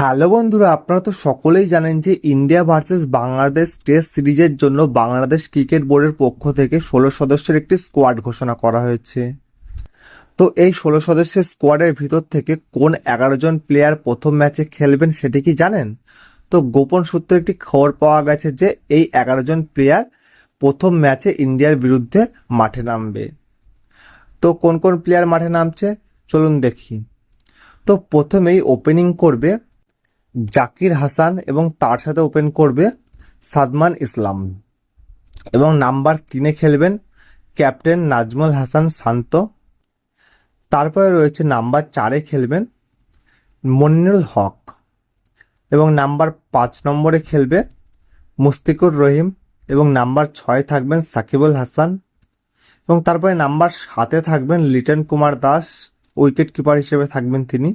Hello বন্ধুরা, আপনারা তো সকলেই জানেন যে ইন্ডিয়া ভার্সেস বাংলাদেশ টেস্ট সিরিজের জন্য বাংলাদেশ ক্রিকেট বোর্ডের পক্ষ থেকে ষোলো সদস্যের একটি স্কোয়াড ঘোষণা করা হয়েছে। তো এই ষোলো সদস্যের স্কোয়াডের ভিতর থেকে কোন এগারো জন প্লেয়ার প্রথম ম্যাচে খেলবেন সেটি কি জানেন? তো গোপন সূত্রে একটি খবর পাওয়া গেছে যে এই এগারো জন প্লেয়ার প্রথম ম্যাচে ইন্ডিয়ার বিরুদ্ধে মাঠে নামবে। তো কোন কোন প্লেয়ার মাঠে নামছে? চলুন দেখি। তো প্রথমেই ওপেনিং করবে জাকির হাসান এবং তার সাথে ওপেন করবে সাদমান ইসলাম। এবং নাম্বার তিনে খেলবেন ক্যাপ্টেন নাজমুল হাসান শান্ত। তারপরে রয়েছে নাম্বার চারে খেলবেন মনিরুল হক। এবং নাম্বার পাঁচ নম্বরে খেলবে মুস্তিকুর রহিম এবং নাম্বার ছয় থাকবেন সাকিবুল হাসান। এবং তারপরে নাম্বার সাতে থাকবেন লিটন কুমার দাস, উইকেট কিপার হিসেবে থাকবেন তিনি।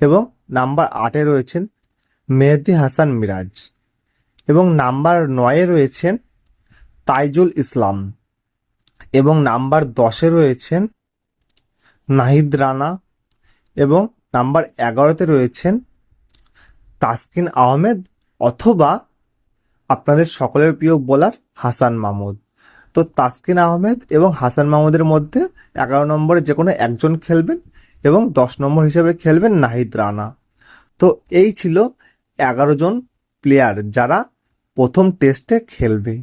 এবং নাম্বার আটে রয়েছেন মেহেদি হাসান মিরাজ এবং নাম্বার নয়ে রয়েছেন তাইজুল ইসলাম এবং নাম্বার দশে রয়েছেন নাহিদ রানা এবং নাম্বার এগারোতে রয়েছেন তাসকিন আহমেদ অথবা আপনাদের সকলের প্রিয় বোলার হাসান মাহমুদ। তো তাসকিন আহমেদ এবং হাসান মাহমুদের মধ্যে এগারো নম্বরে যে কোনো একজন খেলবেন এবং দশ নম্বর হিসেবে খেলবেন নাহিদ রানা। তো এই ছিল এগারো জন প্লেয়ার যারা প্রথম টেস্টে খেলবে।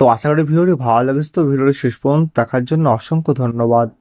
তো আশা করি ভিডিওটি ভালো লেগেছে। তো ভিডিওটি শেষ পর্যন্ত দেখার জন্য অসংখ্য ধন্যবাদ।